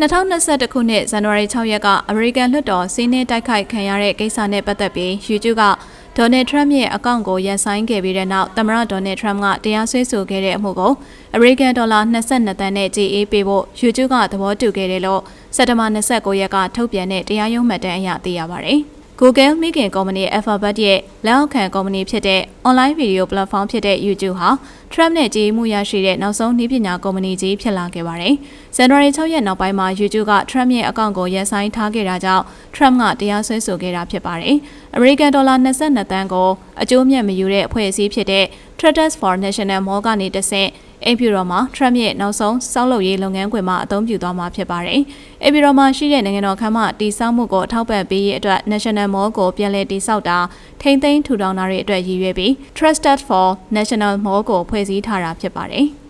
2021ခုနှစ်ဇန်နဝါရီ6ရက်ကအမေရိကန်လွှတ်တော်စီးနှင်းတိုက်ခိုက်ခံရတဲ့ကိစ္စနဲ့ပတ်သက်ပြီး YouTube ကဒေါ်နယ်ထရမ့်ရဲ့အကောင့်ကိုရန်ဆိုင်ခဲ့ပြီးတဲ့နောက်သမ္မတဒေါ်နယ်ထရမ့်ကတရားစွဲဆိုခဲ့တဲ့အမှုကိုအမေရိကန်ဒေါ်လာ22သန်းနဲ့ကြေးအေးပေးဖို့ YouTube ကသဘောတူခဲ့တယ်လို့စက်တဘာ29ရက်ကထုတ်ပြန်တဲ့တရားရုံးမှတ်တမ်းအရသိရပါတယ်။ Google မိခင်ကုမ္ပဏီ Alphabet ရဲ့လက်အောက်ခံကုမ္ပဏီဖြစ်တဲ့ online video platform ဖြစ်တဲ့ YouTube ဟာ Trump နဲ့ကြေးမှုရရှိတဲ့နောက်ဆုံးနှီးပညာကုမ္ပဏီကြီးဖြစ်လာခဲ့ပါတယ်။ဇန်နဝါရီ6ရက်နောက်ပိုင်းမှာ YouTube က Trump ရဲ့အကောင့်ကိုရပ်ဆိုင်းထားခဲ့တာကြောင့် Trump ကတရားစွဲဆိုခဲ့တာဖြစ်ပါတယ်။ American Dollar 22တန်းကိုအကျိုးမြတ်မယူတဲ့အဖွဲ့အစည်းဖြစ်တဲ့ Traders for National Mall ကနေတဆင့် အိမ်ဖြူတော်မှာ Trump ရဲ့နောက်ဆုံးစောက်လုပ်ရေးလုပ်ငန်းခွင်မှာအသုံးပြုသွားမှာဖြစ်ပါတယ်။အိမ်ဖြူတော်မှာရှိတဲ့နိုင်ငံတော်ခမ်းမတည်ဆောက်မှုကိုအထောက်ပံ့ပေးရေးအတွက် National Mall ကိုပြန်လည်တည်ဆောက်တာထိမ့်သိမ်းထူထောင်တာတွေအတွက်ရည်ရွယ်ပြီး Trusted for National Mall ကိုဖွဲ့စည်းထားတာဖြစ်ပါတယ်။